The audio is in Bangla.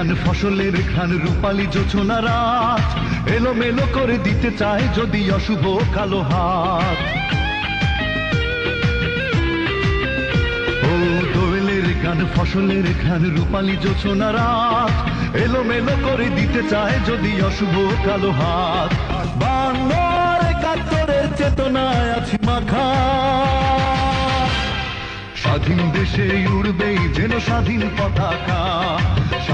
গান ফসলের ঘ্রাণ রূপালী জোছনা রাত। এলোমেলো করে দিতে চায় যদি অশুভ কালো হাত। ও দোয়েলের গান ফসলের ঘ্রাণ রূপালী জোছনা রাত। এলোমেলো করে দিতে চায় যদি অশুভ কালো হাত। বাংলার একাত্তরের চেতনায় আছি মাখা। স্বাধীন দেশে উড়বেই যেন স্বাধীন পতাকা।